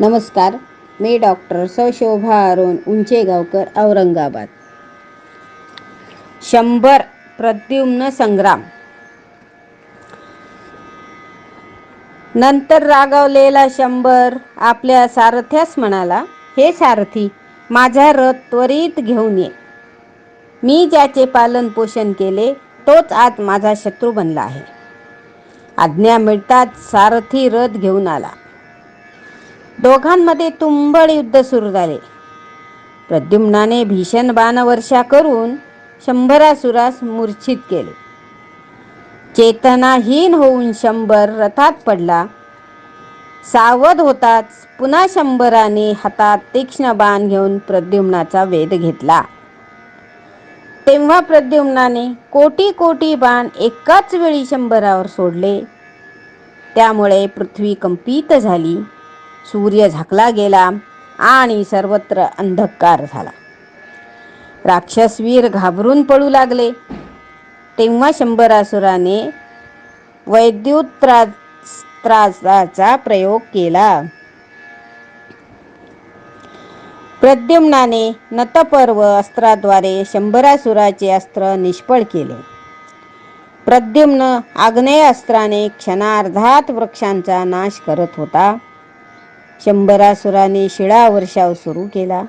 नमस्कार मी डॉक्टर सशोभा अरुण उंचेगावकर औरंगाबाद. शंभर प्रद्युम्न संग्राम. नंतर रागावलेला शंभर आपल्या सारथ्यास म्हणाला हे सारथी माझा रथ त्वरित घेऊन ये. मी ज्याचे पालन पोषण केले तोच आज माझा शत्रू बनला आहे. आज्ञा मिळताच सारथी रथ घेऊन आला. दोघांमध्ये तुंबळ युद्ध सुरू झाले. प्रद्युम्नाने भीषण बाणवर्षा करून शंभरासुरास मूर्छित केले. चेतनाहीन होऊन शंभर रथात पडला. सावध होताच पुन्हा शंभराने हातात तीक्ष्ण बाण घेऊन प्रद्युम्नाचा वेध घेतला. तेव्हा प्रद्युम्नाने कोटी कोटी बाण एकाच वेळी शंभरावर सोडले. त्यामुळे पृथ्वी कंपित झाली. सूर्य झाकला गेला आणि सर्वत्र अंधकार झाला. राक्षसवीर घाबरून पळू लागले. तेव्हा शंभरासुराने वैद्युत्राचा प्रयोग केला. प्रद्युम्नाने नतपर्व अस्त्राद्वारे शंभरासुराचे अस्त्र निष्फळ केले. प्रद्युम्न आग्नेय अस्त्राने क्षणार्धात वृक्षांचा नाश करत होता. शंभरासुराने शिळा वर्षाव सुरू केला.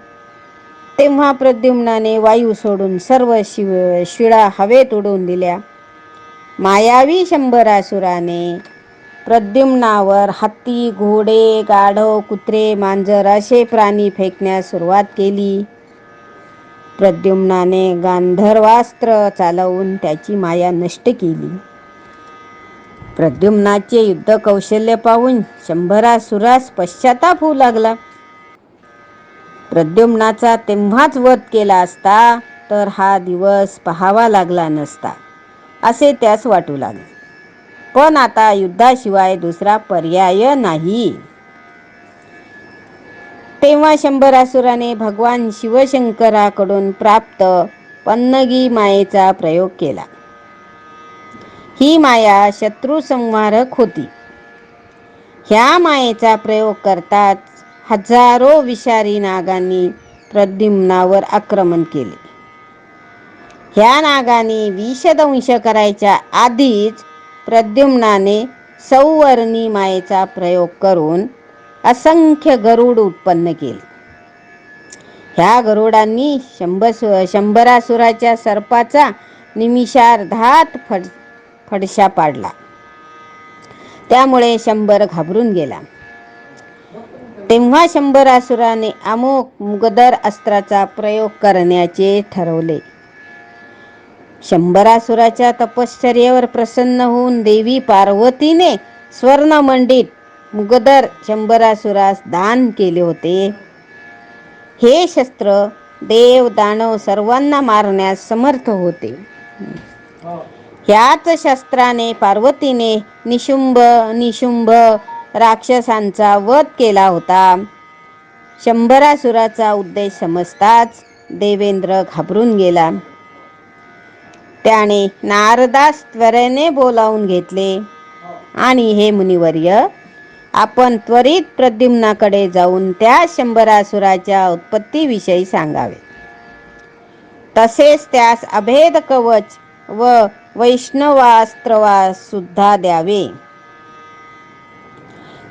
तेव्हा प्रद्युम्नाने वायू सोडून सर्व शिव शिळा हवेत उडवून दिल्या. मायावी शंभरासुराने प्रद्युम्नावर हत्ती घोडे गाढव कुत्रे मांजर असे प्राणी फेकण्यास सुरुवात केली. प्रद्युम्नाने गांधर्वास्त्र चालवून त्याची माया नष्ट केली. प्रद्युम्नाचे युद्ध कौशल्य पाहून शंभरासुरास पश्चाताप होऊ लागला. प्रद्युम्नाचा तेव्हाच वध केला असता तर हा दिवस पाहावा लागला नसता असे त्यास वाटू लागले. पण आता युद्धाशिवाय दुसरा पर्याय नाही. तेव्हा शंभरासुराने भगवान शिवशंकराकडून प्राप्त पन्नगी मायेचा प्रयोग केला. ही माया शत्रुसंहारक होती. ह्या मायेचा प्रयोग करताच हजारो विषारी नागांनी प्रद्युम्नावर आक्रमण केले. ह्या नागाने विषदंश करायच्या आधीच प्रद्युम्नाने सौवर्णी मायेचा प्रयोग करून असंख्य गरुड उत्पन्न केले. ह्या गरुडांनी शंभर शंभरासुराच्या सर्पाचा निमिषार्धात फड फडशा पाडला. त्यामुळे शंभर घाबरून गेला. तेव्हा शंभरासुराने अमोक मुगदर अस्त्राचा प्रयोग करण्याचे ठरवले. शंभरासुराच्या तपश्चर्यावर प्रसन्न होऊन देवी पार्वतीने स्वर्णमंडित मुगदर शंभरासुरास दान केले होते. हे शस्त्र देव दानव सर्वांना मारण्यास समर्थ होते. ह्याच शस्त्राने पार्वतीने निशुंभ निशुंभ राक्षसांचा वध केला होता. शंभरासुराचा उद्देश समजताच देवेंद्र घाबरून गेला. त्याने नारदास त्वरेने बोलावून घेतले. आणि हे मुनिवर्य आपण त्वरित प्रद्युम्नाकडे जाऊन त्या शंभरासुराच्या उत्पत्तीविषयी सांगावे. तसेच त्यास अभेद कवच व वैष्णवास्त्रवा सुद्धा द्यावे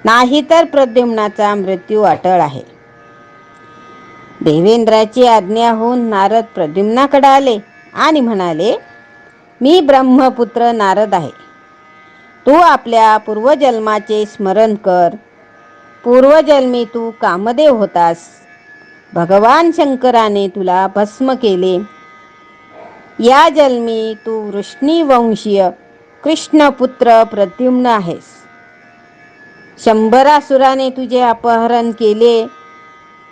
नाहीतर प्रद्युम्नाचा मृत्यू अटळ आहे. देवेंद्राची आज्ञा होऊन नारद प्रद्युम्नाकडे आले आणि म्हणाले मी ब्रह्मपुत्र नारद आहे. तू आपल्या पूर्वजन्माचे स्मरण कर. पूर्वजन्मी तू कामदेव होतास. भगवान शंकराने तुला भस्म केले. या जन्मी तू वृष्णीवंशीय कृष्णपुत्र प्रद्युम्न आहेस. शंभरासुराने तुझे अपहरण केले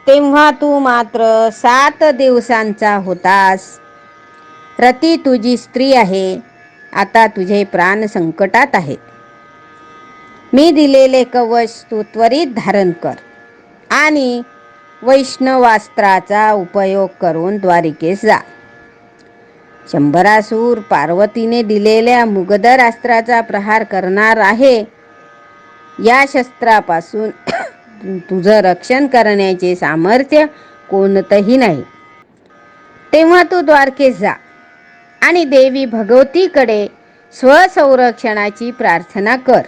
तेव्हा तू मात्र सात दिवसांचा होतास. रती तुझी स्त्री आहे आता तुझे प्राण संकटात आहे मी दिलेले कवच तू त्वरित धारण कर आणि वैष्णवास्त्राचा उपयोग करून द्वारिकेस जा. शंभरासूर पार्वतीने दिलेल्या मुगदर अस्त्राचा प्रहार करणार आहे. या शस्त्रापासून तुझं रक्षण करण्याचे सामर्थ्य कोणतंही नाही. तेव्हा तू द्वारकेस जा आणि देवी भगवतीकडे स्वसंरक्षणाची प्रार्थना कर.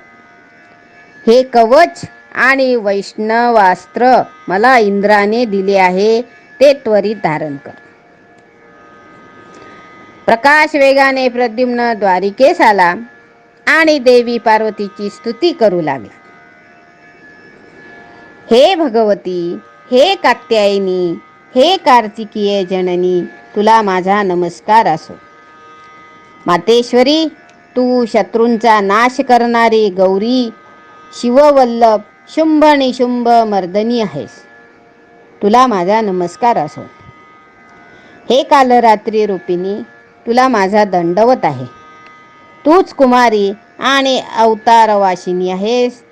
हे कवच आणि वैष्णवास्त्र मला इंद्राने दिले आहे ते त्वरित धारण कर. प्रकाश वेगाने प्रद्युम्न द्वारिकेस आला आणि देवी पार्वतीची स्तुती करू लागला. हे भगवती हे कात्यायनी हे कार्तिकीय जननी तुला माझा नमस्कार असो. मातेश्वरी तू शत्रूंचा नाश करणारी गौरी शिववल्लभ शुंभ निशुंभ मर्दनी आहेस. तुला माझा नमस्कार असो. हे काल रात्री रूपिणी तुला माझा दंडवत आहे. तूच कुमारी आणि अवतारवाशिनी आहेस.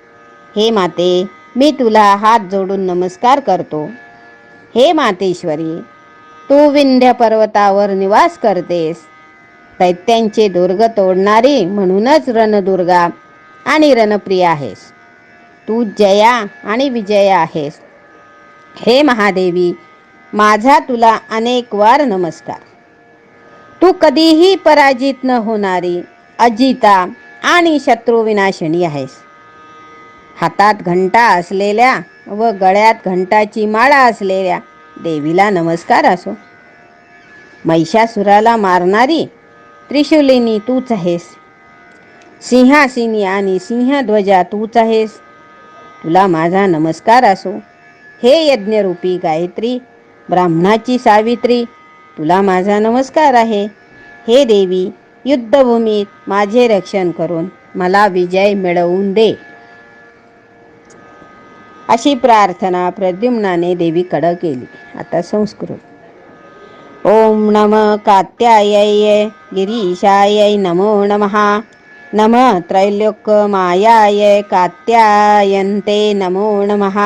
हे माते मी तुला हात जोडून नमस्कार करतो. हे मातेश्वरी तू विंध्य पर्वतावर निवास करतेस. दैत्यांचे दुर्ग तोडणारी म्हणूनच रणदुर्गा आणि रणप्रिय आहेस. तू जया आणि विजया आहेस. हे महादेवी माझा तुला अनेक वार नमस्कार. तू कधीही पराजित न होणारी अजिता आणि शत्रुविनाशिनी आहेस. हातात घंटा असलेल्या व गळ्यात घंटाची माळा असलेल्या देवीला नमस्कार असो. महिषासुराला मारणारी त्रिशूलिनी तूच आहेस. सिंहासिनी आणि सिंहध्वजा तूच आहेस. तुला माझा नमस्कार असो. हे यज्ञरूपी गायत्री ब्राह्मणाची सावित्री तुला माझा नमस्कार आहे. हे देवी युद्धभूमीत माझे रक्षण करून मला विजय मिळवून दे. अशी प्रार्थना प्रद्युम्नाने देवीकडं केली. आता संस्कृत. ओम नम कात्याय गिरीशाय नमो नमः. नम त्रैलोक्यमायाय कात्यायन्ते नमो नमः.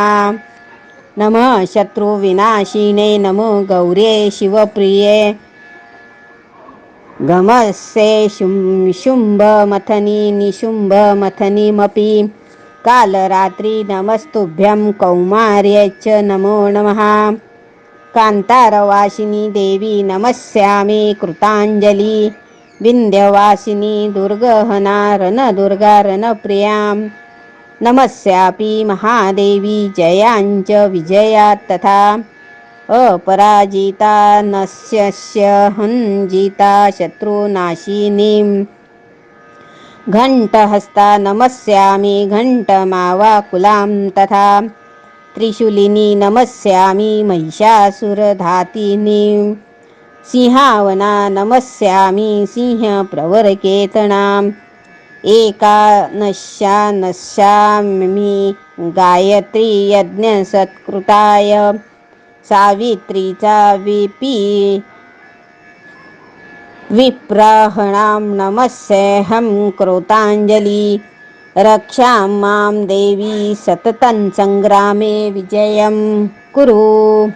नम शत्रुविनाशिने नमो गौरे शिवप्रिये। गमस्ये शुं शुम्भमथनी निशुम्भमथनीमपि। कालरात्री नमस्तुभ्यं कौमार्यच्च नमो नमः। कान्तारवासिनी देवी नमस्यामि कृताञ्जलि। विन्ध्यवासिनी दुर्गहना रणदुर्गा रणप्रियां नमस्यापि महादेवी जयाञ्च विजया तथा अपराजिता नस्यस्य हञ्जिता शत्रुनाशिनीम् घण्टहस्ता नमस्यामि घण्टमावाकुलां तथा त्रिशूलिनी नमस्यामि महिषासुरधातिनीं। सिंहावना नमस्यामि सिंहप्रवरकेतनाम्। एकानश्या नश्यामि गायत्री यज्ञसत्कृताय सावित्रीचा विपी विप्रहणां नमस्येऽहं कृताञ्जलि। रक्षां मां देवी सततं संग्रामे विजयं। कुरु।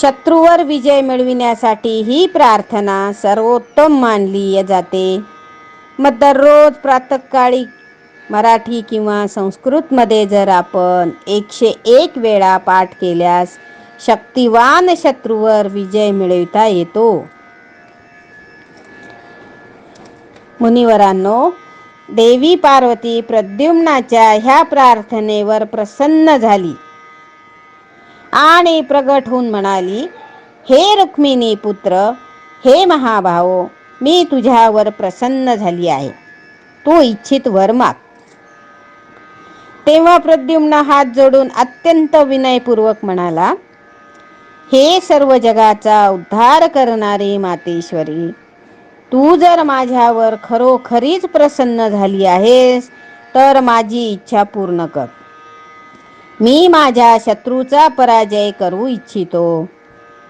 शत्रूवर विजय मिळविण्यासाठी ही प्रार्थना सर्वोत्तम मानली जाते. मग दररोज प्रातकाळी मराठी किंवा संस्कृतमध्ये जर आपण एकशे एक वेळा पाठ केल्यास शक्तिवान शत्रूवर विजय मिळविता येतो. मुनिवरांनो देवी पार्वती प्रद्युम्नाच्या ह्या प्रार्थनेवर प्रसन्न झाली. आणि प्रगट होऊन म्हणाली हे रुक्मिणी पुत्र हे महाभाव मी तुझ्यावर प्रसन्न झाली आहे. तू इच्छित वर माग. तेव्हा प्रद्युम्न हात जोडून अत्यंत विनयपूर्वक म्हणाला हे सर्व जगाचा उद्धार करणारी मातेश्वरी तू जर माझ्यावर खरोखरीच प्रसन्न झाली आहेस तर माझी इच्छा पूर्ण कर. मी माझ्या शत्रूचा पराजय करू इच्छितो.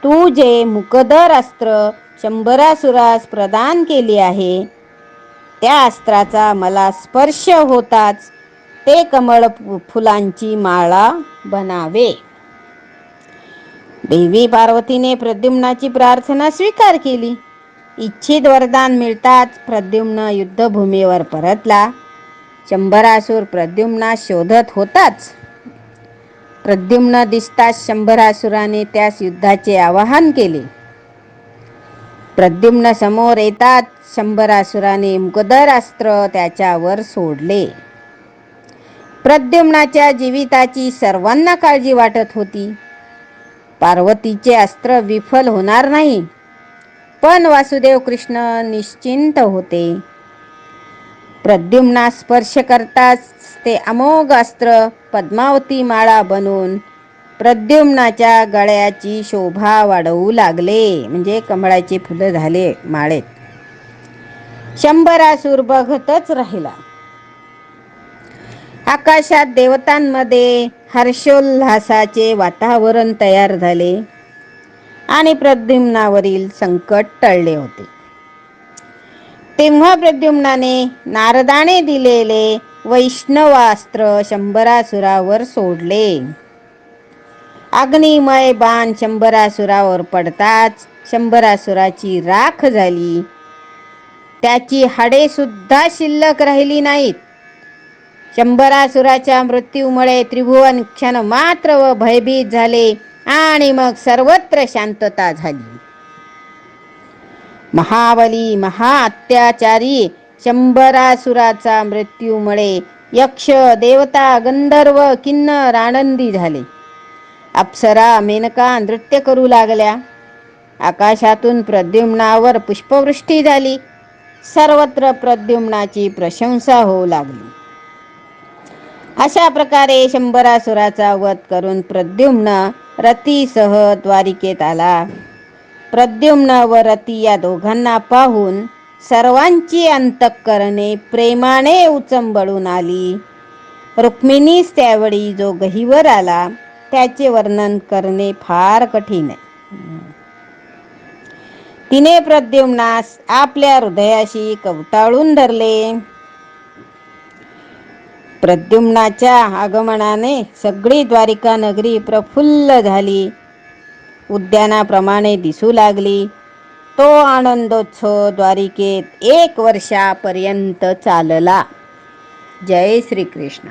तू जे मुकदर अस्त्र शंभरासुरास प्रदान केली आहे. त्या अस्त्राचा मला स्पर्श होताच ते कमळ फुलांची माळा बनावे. देवी पार्वतीने प्रद्युम्नाची प्रार्थना स्वीकार केली. इच्छित वरदान मिळताच प्रद्युम्न युद्धभूमीवर परतला. शंभरासूर प्रद्युम्नास शोधत होताच. प्रद्युम्न दिसताच शंभरासुराने त्यास युद्धाचे आवाहन केले. प्रद्युम्न समोर येतात. शंभरासुराने मुकदर अस्त्र त्याच्यावर सोडले. प्रद्युम्नाच्या जीविताची सर्वांना काळजी वाटत होती. पार्वतीचे अस्त्र विफल होणार नाही. पण वासुदेव कृष्ण निश्चिंत होते. प्रद्युम्ना स्पर्श करताच ते अमोघ अस्त्र पद्मावती माळा बनून प्रद्युम्नाच्या गळ्याची शोभा वाढवू लागले. म्हणजे कमळाची फुलं झाले माळेत. शंभरासूर बघतच राहिला. आकाशात देवतांमध्ये हर्षोल्हासाचे वातावरण तयार झाले आणि प्रद्युम्नावरील संकट टळले होते. तेव्हा प्रद्युम्नाने नारदाने दिलेले वैष्णवास्त्र शंभरासुरावर सोडले. अग्निमय बाण शंभरासुरावर पडताच शंभरासुराची राख झाली. त्याची हाडे सुद्धा शिल्लक राहिली नाहीत. शंभरासुराच्या मृत्यूमुळे त्रिभुवन क्षण मात्र व भयभीत झाले आणि मग सर्वत्र शांतता झाली. महाबली महाअत्याचारी शंभरासुराचा मृत्यूमुळे यक्ष देवता गंधर्व किन्नर आनंदी झाले. अप्सरा मेनका नृत्य करू लागल्या. आकाशातून प्रद्युम्नावर पुष्पवृष्टी झाली. सर्वत्र प्रद्युम्नाची प्रशंसा होऊ लागली. अशा प्रकारे शंभरासुराचा वध करून प्रद्युम्न रतीसह द्वारिकेत आला. प्रद्युम्न व रती या दोघांना पाहून सर्वांची अंतःकरणे प्रेमाने उचंबळून आली. रुक्मिणीस त्यावेळी जो गहीवर आला. त्याचे वर्णन करणे फार कठीण आहे. तिने प्रद्युम्नास आपल्या हृदयाशी कवटाळून धरले. प्रद्युम्नाच्या आगमनाने सगळी द्वारिका नगरी प्रफुल्ल झाली. उद्यानाप्रमाणे दिसू लागली. तो आनंदोत्सव द्वारिकेत एक वर्षापर्यंत चालला. जय श्रीकृष्ण.